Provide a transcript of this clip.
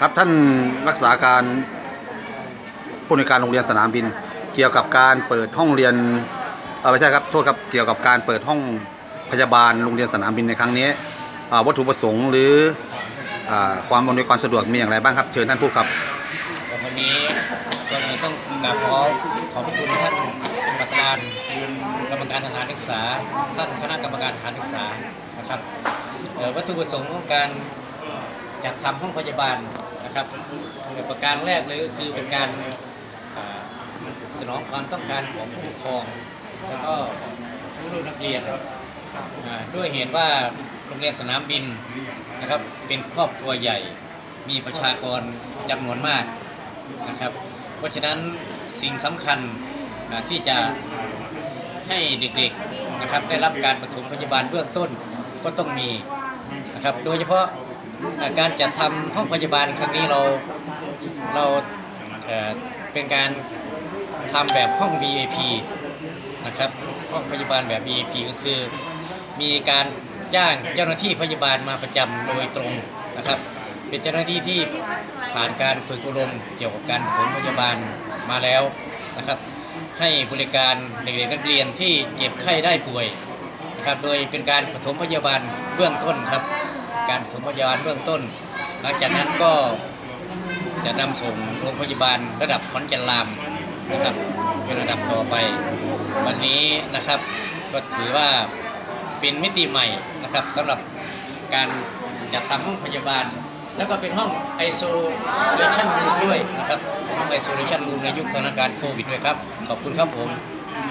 ครับท่านรักษาการผู้ในการโรงเรียนสนามบิน เกี่ยวกับการเปิดห้องเรียนเออไม่ใช่ครับโทษครับเกี่ยวกับการเปิดห้องพยาบาลโรงเรียนสนามบินในครั้งนี้วัตถุประสงค์หรืออความอำนวยความสะดวกมีอย่างไรบ้างครับเชิญท่านพูดครับวันนี้ก็มีต้องกราบขอขอบคุณท่านประธานกรรมการทหารศึกษา ท่านคณะกรรมการทหารศึกษานะครับวัตถุประสงค์ของการจัดทำห้องพยาบาล นะครับประการแรกเลยก็คือเป็นการสนองความต้องการของผู้ปกครอง แล้วก็ผู้รุ่นนักเรียนด้วยเหตุว่าโรงเรียนสนามบินนะครับเป็นครอบครัวใหญ่ มีประชากรจำนวนมากนะครับ เพราะฉะนั้นสิ่งสำคัญที่จะให้เด็กๆนะครับได้รับการปฐมพยาบาลเบื้องต้นก็ต้องมีนะครับโดยเฉพาะ การจัดทำห้องพยาบาลครั้งนี้เราเราเเป็นการทำแบบห้อง VIP นะครับห้องพยาบาลแบบ VIP ก็คือมีการจ้างเจ้าหน้าที่พยาบาลมาประจำโดยตรงนะครับ เป็นเจ้าหน้าที่ที่ผ่านการฝึกอบรมเกี่ยวกับการปฐมพยาบาลมาแล้วนะครับ ให้บริการเด็กๆนักเรียนที่เจ็บไข้ได้ป่วยนะครับ โดยเป็นการปฐมพยาบาลเบื้องต้นครับ การปฐมพยาบาลเบื้องต้น หลังจากนั้นก็จะนำส่งโรงพยาบาลระดับขอนแก่นรามนะครับเป็นระดับต่อไป วันนี้นะครับก็ถือว่าเป็นมิติใหม่นะครับสำหรับการจัดทำห้องพยาบาล แล้วก็เป็นห้อง isolation room ด้วยนะครับห้อง isolation room ในยุคสถานการณ์โควิดด้วยครับ ขอบคุณครับผม